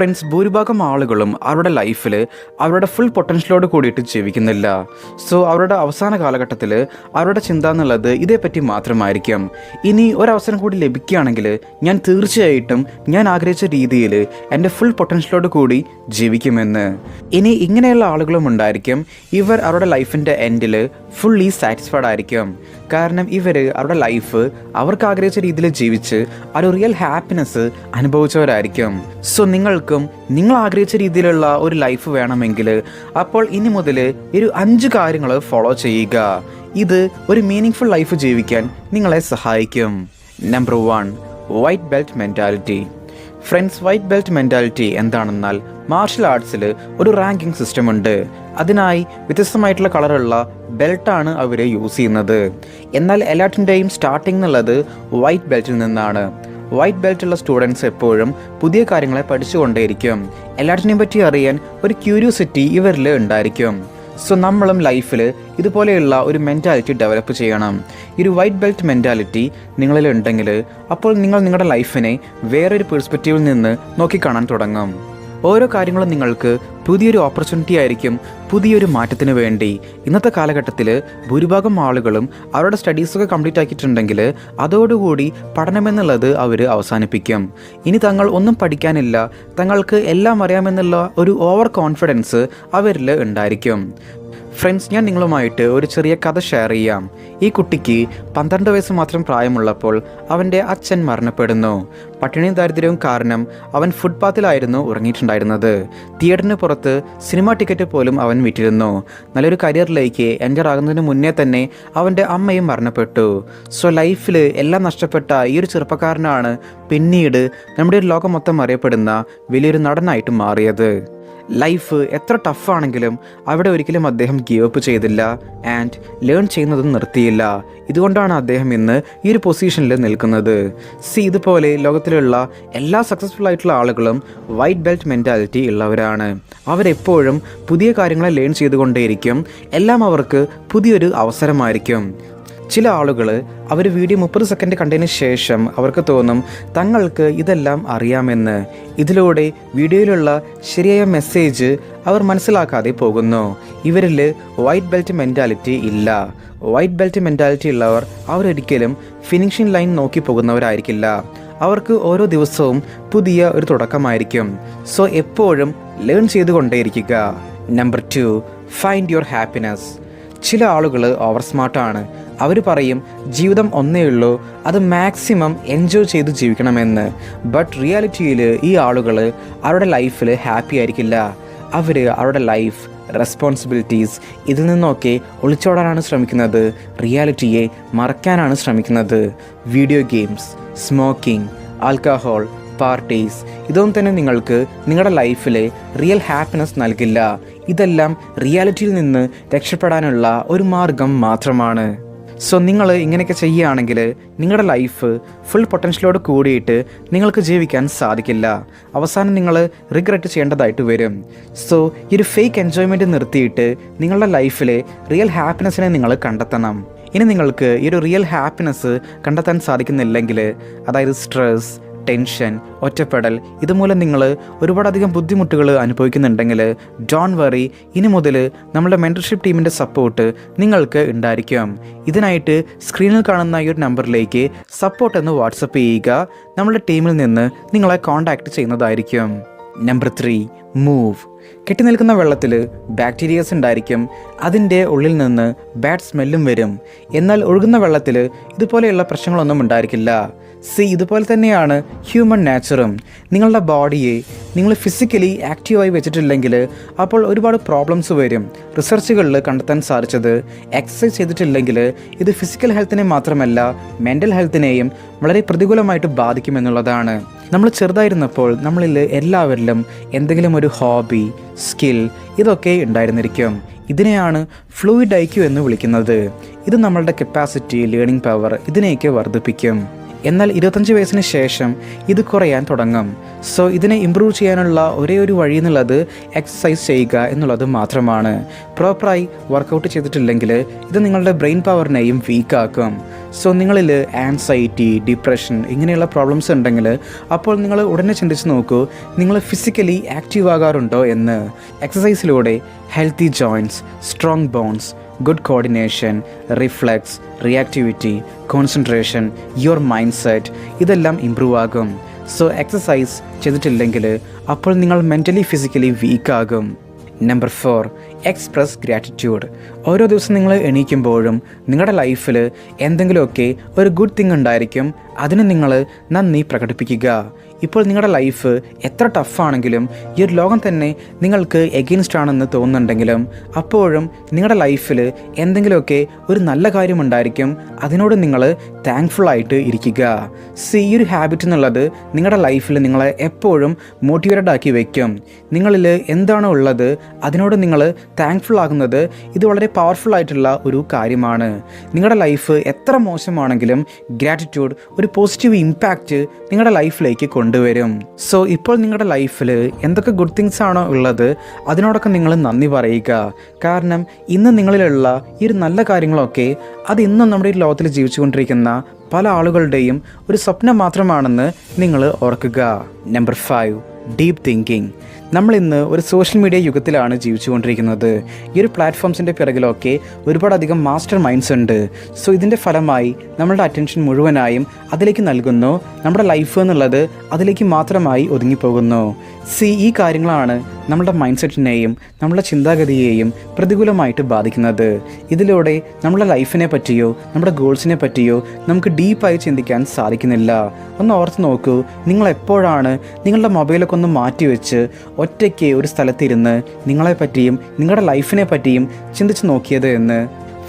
Friends ഭൂരിഭാഗം ആളുകളും അവരുടെ ലൈഫിൽ അവരുടെ ഫുൾ പൊട്ടൻഷ്യലോട് കൂടിയിട്ട് ജീവിക്കുന്നില്ല. സോ അവരുടെ അവസാന കാലഘട്ടത്തിൽ അവരുടെ ചിന്ത എന്നുള്ളത് ഇതേപ്പറ്റി മാത്രമായിരിക്കും. ഇനി ഒരവസരം കൂടി ലഭിക്കുകയാണെങ്കിൽ ഞാൻ തീർച്ചയായിട്ടും ഞാൻ ആഗ്രഹിച്ച രീതിയിൽ എന്റെ ഫുൾ പൊട്ടൻഷ്യലോട് കൂടി ജീവിക്കുമെന്ന്. ഇനി ഇങ്ങനെയുള്ള ആളുകളും ഉണ്ടായിരിക്കും. ഇവർ അവരുടെ ലൈഫിന്റെ എൻഡിൽ ഫുള്ളി സാറ്റിസ്ഫൈഡ് ആയിരിക്കും. കാരണം ഇവർ അവരുടെ ലൈഫ് അവർക്ക് ആഗ്രഹിച്ച രീതിയിൽ ജീവിച്ച് ഒരു റിയൽ ഹാപ്പിനെസ് അനുഭവിച്ചവരായിരിക്കും. സോ നിങ്ങൾക്കും നിങ്ങൾ ആഗ്രഹിച്ച രീതിയിലുള്ള ഒരു ലൈഫ് വേണമെങ്കിൽ അപ്പോൾ ഇനി മുതൽ ഒരു അഞ്ച് കാര്യങ്ങൾ ഫോളോ ചെയ്യുക. ഇത് ഒരു മീനിങ് ഫുൾ ലൈഫ് ജീവിക്കാൻ നിങ്ങളെ സഹായിക്കും. Number one white belt mentality friends white belt mentality എന്താണെന്നാൽ മാർഷൽ ആർട്സിൽ ഒരു റാങ്കിങ് സിസ്റ്റം ഉണ്ട്. അതിനായി വ്യത്യസ്തമായിട്ടുള്ള കളറുള്ള ബെൽറ്റാണ് അവർ യൂസ് ചെയ്യുന്നത്. എന്നാൽ എല്ലാറ്റിന്റെയും സ്റ്റാർട്ടിംഗ് എന്നുള്ളത് വൈറ്റ് ബെൽറ്റിൽ നിന്നാണ്. വൈറ്റ് ബെൽറ്റ് ഉള്ള സ്റ്റുഡൻസ് എപ്പോഴും പുതിയ കാര്യങ്ങളെ പഠിച്ചുകൊണ്ടേയിരിക്കും. എല്ലാറ്റിനെയും പറ്റി അറിയാൻ ഒരു ക്യൂരിയോസിറ്റി ഇവരിൽ ഉണ്ടായിരിക്കും. സോ നമ്മളും ലൈഫിൽ ഇതുപോലെയുള്ള ഒരു മെന്റാലിറ്റി ഡെവലപ്പ് ചെയ്യണം. ഈ ഒരു വൈറ്റ് ബെൽറ്റ് മെന്റാലിറ്റി നിങ്ങളിൽ ഉണ്ടെങ്കിൽ അപ്പോൾ നിങ്ങൾ നിങ്ങളുടെ ലൈഫിനെ വേറൊരു പെർസ്പെക്റ്റീവിൽ നിന്ന് നോക്കിക്കാണാൻ തുടങ്ങും. ഓരോ കാര്യങ്ങളും നിങ്ങൾക്ക് പുതിയൊരു ഓപ്പർച്യൂണിറ്റി ആയിരിക്കും പുതിയൊരു മാറ്റത്തിന് വേണ്ടി. ഇന്നത്തെ കാലഘട്ടത്തിൽ ഭൂരിഭാഗം ആളുകളും അവരുടെ സ്റ്റഡീസൊക്കെ കംപ്ലീറ്റ് ആക്കിയിട്ടുണ്ടെങ്കിൽ അതോടുകൂടി പഠനമെന്നുള്ളത് അവർ അവസാനിപ്പിക്കും. ഇനി തങ്ങൾ ഒന്നും പഠിക്കാനില്ല തങ്ങൾക്ക് എല്ലാം അറിയാമെന്നുള്ള ഒരു ഓവർ കോൺഫിഡൻസ് അവരിൽ ഉണ്ടായിരിക്കും. ഫ്രണ്ട്സ് ഞാൻ നിങ്ങളുമായിട്ട് ഒരു ചെറിയ കഥ ഷെയർ ചെയ്യാം. ഈ കുട്ടിക്ക് പന്ത്രണ്ട് വയസ്സ് മാത്രം പ്രായമുള്ളപ്പോൾ അവന്റെ അച്ഛൻ മരണപ്പെടുന്നു. പട്ടിണിയും ദാരിദ്ര്യവും കാരണം അവൻ ഫുട്പാത്തിലായിരുന്നു ഉറങ്ങിയിട്ടുണ്ടായിരുന്നത്. തിയേറ്ററിന് പുറത്ത് സിനിമ ടിക്കറ്റ് പോലും അവൻ വിറ്റിരുന്നു. നല്ലൊരു കരിയറിലേക്ക് എന്റർ ആകുന്നതിന് മുന്നേ തന്നെ അവന്റെ അമ്മയും മരണപ്പെട്ടു. സോ ലൈഫിൽ എല്ലാം നഷ്ടപ്പെട്ട ഈ ഒരു ചെറുപ്പക്കാരനാണ് പിന്നീട് നമ്മുടെ ഒരു ലോകം മൊത്തം അറിയപ്പെടുന്ന വലിയൊരു നടനായിട്ട് മാറിയത്. ലൈഫ് എത്ര ടഫാണെങ്കിലും അവിടെ ഒരിക്കലും അദ്ദേഹം ഗീവ് അപ്പ് ചെയ്തില്ല ആൻഡ് ലേൺ ചെയ്യുന്നതും നിർത്തിയില്ല. ഇതുകൊണ്ടാണ് അദ്ദേഹം ഇന്ന് ഈ ഒരു പൊസിഷനിൽ നിൽക്കുന്നത്. സി ഇതുപോലെ ലോകത്തിലുള്ള എല്ലാ സക്സസ്ഫുൾ ആയിട്ടുള്ള ആളുകളും വൈറ്റ് ബെൽറ്റ് മെന്റാലിറ്റി ഉള്ളവരാണ്. അവരെപ്പോഴും പുതിയ കാര്യങ്ങളെ ലേൺ ചെയ്തുകൊണ്ടേയിരിക്കും. എല്ലാം അവർക്ക് പുതിയൊരു അവസരമായിരിക്കും. ചില ആളുകൾ അവർ വീഡിയോ മുപ്പത് സെക്കൻഡ് കണ്ടതിന് ശേഷം അവർക്ക് തോന്നും തങ്ങൾക്ക് ഇതെല്ലാം അറിയാമെന്ന്. ഇതിലൂടെ വീഡിയോയിലുള്ള ശരിയായ മെസ്സേജ് അവർ മനസ്സിലാക്കാതെ പോകുന്നു. ഇവരിൽ വൈറ്റ് ബെൽറ്റ് മെന്റാലിറ്റി ഇല്ല. വൈറ്റ് ബെൽറ്റ് മെന്റാലിറ്റി ഉള്ളവർ അവരൊരിക്കലും ഫിനിഷിംഗ് ലൈൻ നോക്കി പോകുന്നവരായിരിക്കില്ല. അവർക്ക് ഓരോ ദിവസവും പുതിയ ഒരു തുടക്കമായിരിക്കും. സോ എപ്പോഴും learn ചെയ്തുകൊണ്ടേയിരിക്കുക. Number two find your happiness ചില ആളുകൾ ഓവർ സ്മാർട്ടാണ് അവർ പറയും ജീവിതം ഒന്നേ ഉള്ളൂ അത് മാക്സിമം എൻജോയ് ചെയ്ത് ജീവിക്കണമെന്ന്. ബട്ട് റിയാലിറ്റിയിൽ ഈ ആളുകൾ അവരുടെ ലൈഫിൽ ഹാപ്പി ആയിരിക്കില്ല. അവർ അവരുടെ ലൈഫ് റെസ്പോൺസിബിലിറ്റീസ് ഇതിൽ നിന്നൊക്കെ ഒളിച്ചോടാനാണ് ശ്രമിക്കുന്നത്. റിയാലിറ്റിയെ മറക്കാനാണ് ശ്രമിക്കുന്നത്. Video games smoking alcohol parties ഇതൊന്നും തന്നെ നിങ്ങൾക്ക് നിങ്ങളുടെ ലൈഫിലെ റിയൽ ഹാപ്പിനെസ് നൽകില്ല. ഇതെല്ലാം റിയാലിറ്റിയിൽ നിന്ന് രക്ഷപ്പെടാനുള്ള ഒരു മാർഗം മാത്രമാണ്. സോ നിങ്ങൾ ഇങ്ങനെയൊക്കെ ചെയ്യുകയാണെങ്കിൽ നിങ്ങളുടെ ലൈഫ് ഫുൾ പൊട്ടൻഷ്യലോട് കൂടിയിട്ട് നിങ്ങൾക്ക് ജീവിക്കാൻ സാധിക്കില്ല. അവസാനം നിങ്ങൾ റിഗ്രറ്റ് ചെയ്യേണ്ടതായിട്ട് വരും. സോ ഈ ഒരു ഫേക്ക് എൻജോയ്മെന്റ് നിർത്തിയിട്ട് നിങ്ങളുടെ ലൈഫിലെ റിയൽ ഹാപ്പിനെസ്സിനെ നിങ്ങൾ കണ്ടെത്തണം. ഇനി നിങ്ങൾക്ക് ഈ ഒരു റിയൽ ഹാപ്പിനെസ് കണ്ടെത്താൻ സാധിക്കുന്നില്ലെങ്കിൽ അതായത് സ്ട്രെസ് ടെൻഷൻ ഒറ്റപ്പെടൽ ഇതുമൂലം നിങ്ങൾ ഒരുപാടധികം ബുദ്ധിമുട്ടുകൾ അനുഭവിക്കുന്നുണ്ടെങ്കിൽ ഡോൺ വറി ഇനി മുതൽ നമ്മുടെ മെന്റർഷിപ്പ് ടീമിന്റെ സപ്പോർട്ട് നിങ്ങൾക്ക് ഉണ്ടായിരിക്കും. ഇതിനായിട്ട് സ്ക്രീനിൽ കാണുന്ന ഈ ഒരു നമ്പറിലേക്ക് സപ്പോർട്ട് എന്ന് വാട്സപ്പ് ചെയ്യുക. നമ്മുടെ ടീമിൽ നിന്ന് നിങ്ങളെ കോൺടാക്റ്റ് ചെയ്യുന്നതായിരിക്കും. Number three move. കെട്ടി നിൽക്കുന്ന വെള്ളത്തിൽ ബാക്ടീരിയസ് ഉണ്ടായിരിക്കും. അതിന്റെ ഉള്ളിൽ നിന്ന് ബാഡ് സ്മെല്ലും വരും. എന്നാൽ ഒഴുകുന്ന വെള്ളത്തിൽ ഇതുപോലെയുള്ള പ്രശ്നങ്ങളൊന്നും ഉണ്ടായിരിക്കില്ല. സി ഇതുപോലെ തന്നെയാണ് ഹ്യൂമൻ നാച്ചറും. നിങ്ങളുടെ ബോഡിയെ നിങ്ങൾ ഫിസിക്കലി ആക്റ്റീവായി വെച്ചിട്ടില്ലെങ്കിൽ അപ്പോൾ ഒരുപാട് പ്രോബ്ലംസ് വരും. റിസർച്ചുകളിൽ കണ്ടെത്താൻ സാധിച്ചത് എക്സസൈസ് ചെയ്തിട്ടില്ലെങ്കിൽ ഇത് ഫിസിക്കൽ ഹെൽത്തിനെ മാത്രമല്ല മെന്റൽ ഹെൽത്തിനെയും വളരെ പ്രതികൂലമായിട്ട് ബാധിക്കുമെന്നുള്ളതാണ് നമ്മൾ ചെറുതായിരുന്നപ്പോൾ നമ്മളിൽ എല്ലാവരിലും എന്തെങ്കിലും ഒരു ഹോബി സ്കിൽ ഇതൊക്കെ ഉണ്ടായിരുന്നിരിക്കും. ഇതിനെയാണ് ഫ്ലൂയിഡ് ഐക്യു എന്ന് വിളിക്കുന്നത്. ഇത് നമ്മളുടെ കപ്പാസിറ്റി ലേണിംഗ് പവർ ഇതിനെയൊക്കെ വർദ്ധിപ്പിക്കും. എന്നാൽ ഇരുപത്തഞ്ച് വയസ്സിന് ശേഷം ഇത് കുറയാൻ തുടങ്ങും. സോ ഇതിനെ ഇമ്പ്രൂവ് ചെയ്യാനുള്ള ഒരേ ഒരു വഴി എന്നുള്ളത് എക്സസൈസ് ചെയ്യുക എന്നുള്ളത് മാത്രമാണ്. പ്രോപ്പറായി വർക്കൗട്ട് ചെയ്തിട്ടില്ലെങ്കിൽ ഇത് നിങ്ങളുടെ ബ്രെയിൻ പവറിനെയും വീക്കാക്കും സോ നിങ്ങളിൽ ആൻസൈറ്റി ഡിപ്രഷൻ ഇങ്ങനെയുള്ള പ്രോബ്ലംസ് ഉണ്ടെങ്കിൽ അപ്പോൾ നിങ്ങൾ ഉടനെ ചിന്തിച്ച് നോക്കൂ നിങ്ങൾ ഫിസിക്കലി ആക്റ്റീവ് ആകാറുണ്ടോ എന്ന്. എക്സസൈസിലൂടെ healthy joints strong bones coordination reflex reactivity concentration your mindset ഇതെല്ലാം ഇമ്പ്രൂവ് ആകും. സോ എക്സസൈസ് ചെയ്തിട്ടില്ലെങ്കിൽ അപ്പോൾ നിങ്ങൾ മെന്റലി ഫിസിക്കലി വീക്കാകും നമ്പർ ഫോർ എക്സ്പ്രസ് ഗ്രാറ്റിറ്റ്യൂഡ്. ഓരോ ദിവസം നിങ്ങൾ എണീക്കുമ്പോഴും നിങ്ങളുടെ ലൈഫിൽ എന്തെങ്കിലുമൊക്കെ ഒരു ഗുഡ് തിങ് ഉണ്ടായിരിക്കും അതിന് നിങ്ങൾ നന്ദി പ്രകടിപ്പിക്കുക. ഇപ്പോൾ നിങ്ങളുടെ ലൈഫ് എത്ര ടഫാണെങ്കിലും ഈ ഒരു ലോകം തന്നെ നിങ്ങൾക്ക് എഗെയിൻസ്റ്റ് ആണെന്ന് തോന്നുന്നുണ്ടെങ്കിലും അപ്പോഴും നിങ്ങളുടെ ലൈഫിൽ എന്തെങ്കിലുമൊക്കെ ഒരു നല്ല കാര്യമുണ്ടായിരിക്കും അതിനോട് നിങ്ങൾ താങ്ക്ഫുൾ ആയിട്ട് ഇരിക്കുക. സി ഈ ഒരു ഹാബിറ്റ് എന്നുള്ളത് നിങ്ങളുടെ ലൈഫിൽ നിങ്ങളെ എപ്പോഴും മോട്ടിവേറ്റഡ് ആക്കി വയ്ക്കും. നിങ്ങളിൽ എന്താണോ ഉള്ളത് അതിനോട് നിങ്ങൾ താങ്ക്ഫുൾ ആകുന്നത് ഇത് വളരെ പവർഫുൾ ആയിട്ടുള്ള ഒരു കാര്യമാണ്. നിങ്ങളുടെ ലൈഫ് എത്ര മോശമാണെങ്കിലും ഗ്രാറ്റിറ്റ്യൂഡ് ഒരു പോസിറ്റീവ് ഇമ്പാക്റ്റ് നിങ്ങളുടെ ലൈഫിലേക്ക് കൊണ്ടുവരും. സോ ഇപ്പോൾ നിങ്ങളുടെ ലൈഫിൽ എന്തൊക്കെ ഗുഡ് തിങ്സ് ആണോ ഉള്ളത് അതിനോടൊക്കെ നിങ്ങൾ നന്ദി പറയുക. കാരണം ഇന്ന് നിങ്ങളിലുള്ള ഈ ഒരു നല്ല കാര്യങ്ങളൊക്കെ അത് ഇന്നും നമ്മുടെ ഈ ലോകത്തിൽ ജീവിച്ചുകൊണ്ടിരിക്കുന്ന പല ആളുകളുടെയും ഒരു സ്വപ്നം മാത്രമാണെന്ന് നിങ്ങൾ ഓർക്കുക. നമ്പർ ഫൈവ് ഡീപ്പ് തിങ്കിങ് നമ്മൾ ഇന്ന് ഒരു സോഷ്യൽ മീഡിയ യുഗത്തിലാണ് ജീവിച്ചുകൊണ്ടിരിക്കുന്നത്. ഈ ഒരു പ്ലാറ്റ്ഫോംസിന്റെ പിറകിലൊക്കെ ഒരുപാടധികം മാസ്റ്റർ മൈൻഡ്സ് ഉണ്ട്. സോ ഇതിന്റെ ഫലമായി നമ്മളുടെ അറ്റൻഷൻ മുഴുവനായും അതിലേക്ക് നൽകുന്നു. നമ്മുടെ ലൈഫ് എന്നുള്ളത് അതിലേക്ക് മാത്രമായി ഒതുങ്ങിപ്പോകുന്നു. സി ഈ കാര്യങ്ങളാണ് നമ്മുടെ മൈൻഡ് സെറ്റിനെയും നമ്മുടെ ചിന്താഗതിയെയും പ്രതികൂലമായിട്ട് ബാധിക്കുന്നത്. ഇതിലൂടെ നമ്മുടെ ലൈഫിനെ പറ്റിയോ നമ്മുടെ ഗോൾസിനെ പറ്റിയോ നമുക്ക് ഡീപ്പായി ചിന്തിക്കാൻ സാധിക്കുന്നില്ല. ഒന്ന് ഓർത്ത് നോക്കൂ നിങ്ങൾ എപ്പോഴാണ് നിങ്ങളുടെ മൊബൈലൊക്കെ ഒന്ന് മാറ്റിവെച്ച് ഒറ്റയ്ക്ക് ഒരു സ്ഥലത്തിരുന്ന് നിങ്ങളെ പറ്റിയും നിങ്ങളുടെ ലൈഫിനെ പറ്റിയും ചിന്തിച്ച് നോക്കിയത് എന്ന്.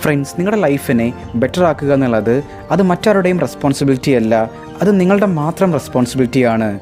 ഫ്രണ്ട്സ് നിങ്ങളുടെ ലൈഫിനെ ബെറ്റർ ആക്കുക എന്നുള്ളത് അത് മറ്റാരുടെയും റെസ്പോൺസിബിലിറ്റി അല്ല. അത് നിങ്ങളുടെ മാത്രം റെസ്പോൺസിബിലിറ്റിയാണ്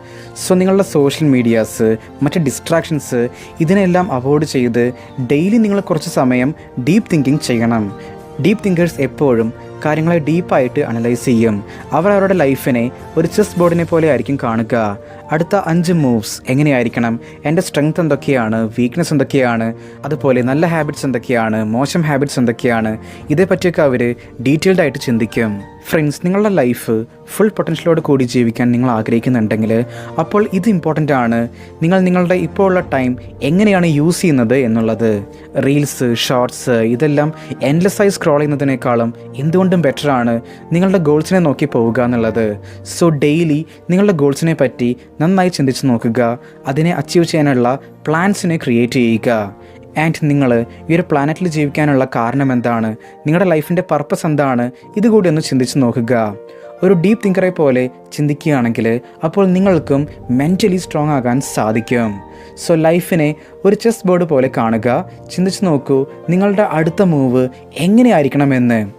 സോ നിങ്ങളുടെ സോഷ്യൽ മീഡിയാസ് മറ്റ് ഡിസ്ട്രാക്ഷൻസ് ഇതിനെല്ലാം അവോയ്ഡ് ചെയ്ത് ഡെയിലി നിങ്ങൾ കുറച്ച് സമയം ഡീപ്പ് തിങ്കിങ് ചെയ്യണം. ഡീപ്പ് തിങ്കേഴ്സ് എപ്പോഴും കാര്യങ്ങളെ ഡീപ്പായിട്ട് അനലൈസ് ചെയ്യും. അവർ അവരുടെ ലൈഫിനെ ഒരു ചെസ് ബോർഡിനെ പോലെ ആയിരിക്കും കാണുക. അടുത്ത അഞ്ച് മൂവ്സ് എങ്ങനെയായിരിക്കണം? എന്റെ സ്ട്രെങ്ത് എന്തൊക്കെയാണ്? വീക്ക്നെസ് എന്തൊക്കെയാണ്? അതുപോലെ നല്ല ഹാബിറ്റ്സ് എന്തൊക്കെയാണ്? മോശം ഹാബിറ്റ്സ് എന്തൊക്കെയാണ്? ഇതേപ്പറ്റിയൊക്കെ അവർ ഡീറ്റെയിൽഡ് ആയിട്ട് ചിന്തിക്കും. ഫ്രണ്ട്സ് നിങ്ങളുടെ ലൈഫ് ഫുൾ പൊട്ടൻഷ്യലോട് കൂടി ജീവിക്കാൻ നിങ്ങൾ ആഗ്രഹിക്കുന്നുണ്ടെങ്കിൽ അപ്പോൾ ഇത് ഇമ്പോർട്ടന്റ് ആണ്. നിങ്ങൾ നിങ്ങളുടെ ഇപ്പോൾ ഉള്ള ടൈം എങ്ങനെയാണ് യൂസ് ചെയ്യുന്നത് എന്നുള്ളത്. റീൽസ് ഷോർട്സ് ഇതെല്ലാം എൻലെസ് ആയി സ്ക്രോൾ ചെയ്യുന്നതിനേക്കാളും എന്തുകൊണ്ടും ബെറ്ററാണ് നിങ്ങളുടെ ഗോൾസിനെ നോക്കി പോവുക എന്നുള്ളത്. സോ ഡെയിലി നിങ്ങളുടെ ഗോൾസിനെ പറ്റി നന്നായി ചിന്തിച്ച് നോക്കുക. അതിനെ അച്ചീവ് ചെയ്യാനുള്ള പ്ലാൻസിനെ ക്രിയേറ്റ് ചെയ്യുക. ആൻഡ് നിങ്ങൾ ഈ ഒരു പ്ലാനറ്റിൽ ജീവിക്കാനുള്ള കാരണം എന്താണ്? നിങ്ങളുടെ ലൈഫിന്റെ പർപ്പസ് എന്താണ്? ഇതുകൂടി ഒന്ന് ചിന്തിച്ച് നോക്കുക. ഒരു ഡീപ്പ് തിങ്കറെ പോലെ ചിന്തിക്കുകയാണെങ്കിൽ അപ്പോൾ നിങ്ങൾക്കും മെന്റലി സ്ട്രോങ് ആകാൻ സാധിക്കും. സോ ലൈഫിനെ ഒരു ചെസ് ബോർഡ് പോലെ കാണുക. ചിന്തിച്ച് നോക്കൂ നിങ്ങളുടെ അടുത്ത മൂവ് എങ്ങനെയായിരിക്കണമെന്ന്.